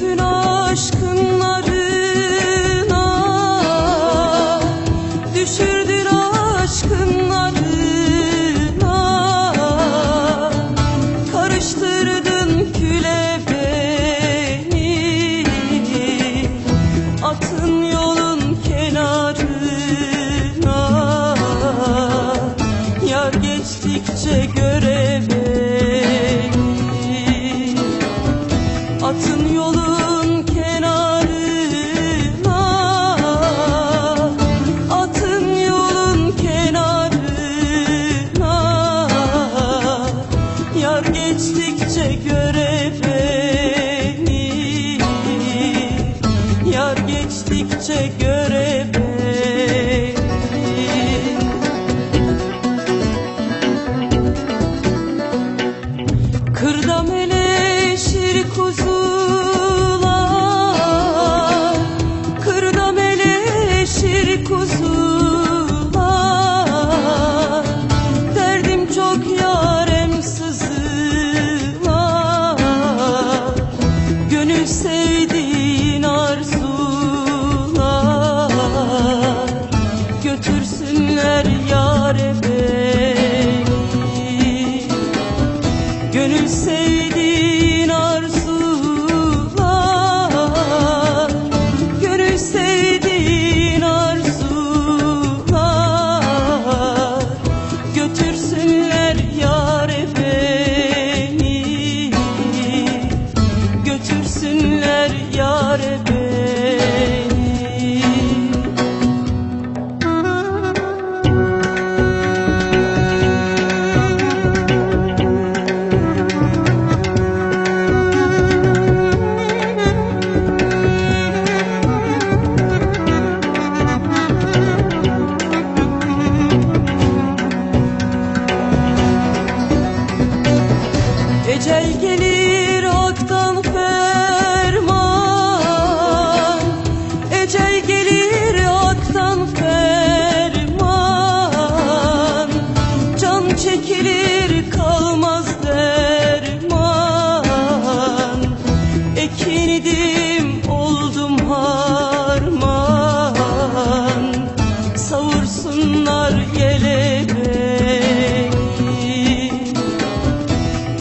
düştün aşkınları Atın yolun kenarına Atın yolun kenarına. Yar geçtikçe göre Yar geçtikçe göre beni Kırda Gönül sevdiğin arzular. Gönül sevdiğin arzular. Götürsünler yâre beni Götürsünler yâre beni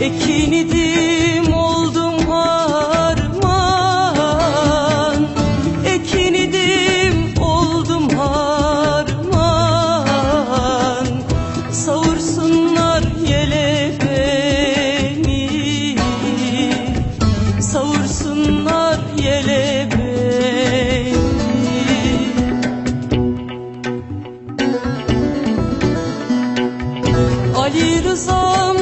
Ekinidim oldum harman. Ekinidim oldum harman. Savursunlar yele beni Savursunlar yele beni Ali Rıza'msızlar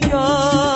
Picar